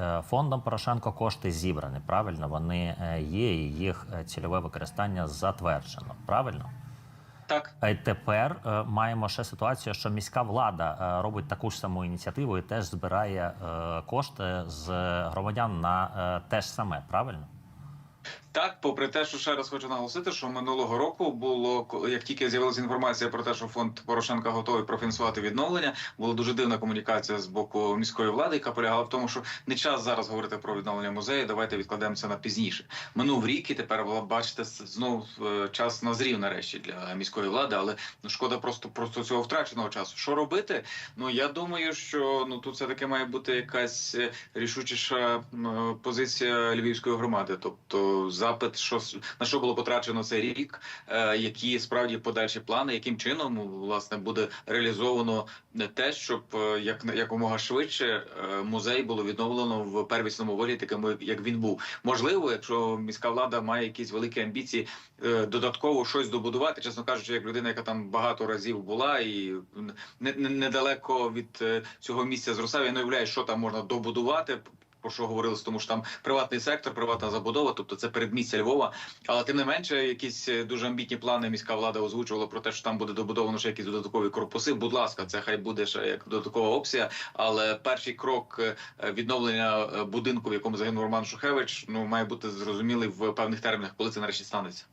е, фондом Порошенко кошти зібрані. Правильно, вони е, є, і їх е, цільове використання затверджено. Правильно? Так, тепер е, маємо ще ситуацію, що міська влада е, робить таку ж саму ініціативу і теж збирає е, кошти з громадян на е, те ж саме. Правильно? Так, попри те, що ще раз хочу наголосити, що минулого року було як тільки з'явилася інформація про те, що фонд Порошенка готовий профінансувати відновлення, була дуже дивна комунікація з боку міської влади, яка полягала в тому, що не час зараз говорити про відновлення музею. Давайте відкладемо це на пізніше. Минув рік, і тепер бачите знов е, час назрів нарешті для міської влади, але ну шкода просто просто цього втраченого часу. Що робити? Ну я думаю, що ну тут все таки має бути якась е, рішучіша позиція львівської громади, тобто запит, що на що було потрачено цей рік, е, які справді подальші плани, яким чином власне буде реалізовано те, щоб е, як якомога швидше е, музей було відновлено в первісному волі, таким як він був. Можливо, якщо міська влада має якісь великі амбіції, додатково щось добудувати, чесно кажучи, як людина, яка там багато разів була і не, не, недалеко від цього місця зростав, я не уявляю, що там можна добудувати. Про що говорили, тому що там приватний сектор, приватна забудова, тобто це передмістя Львова. Але тим не менше, якісь е, дуже амбітні плани міська влада озвучувала про те, що там буде добудовано ще якісь додаткові корпуси. Будь ласка, це хай буде ще як додаткова опція. Але перший крок е, відновлення е, будинку, в якому загинув Роман Шухевич, ну має бути зрозумілий в певних термінах, коли це нарешті станеться.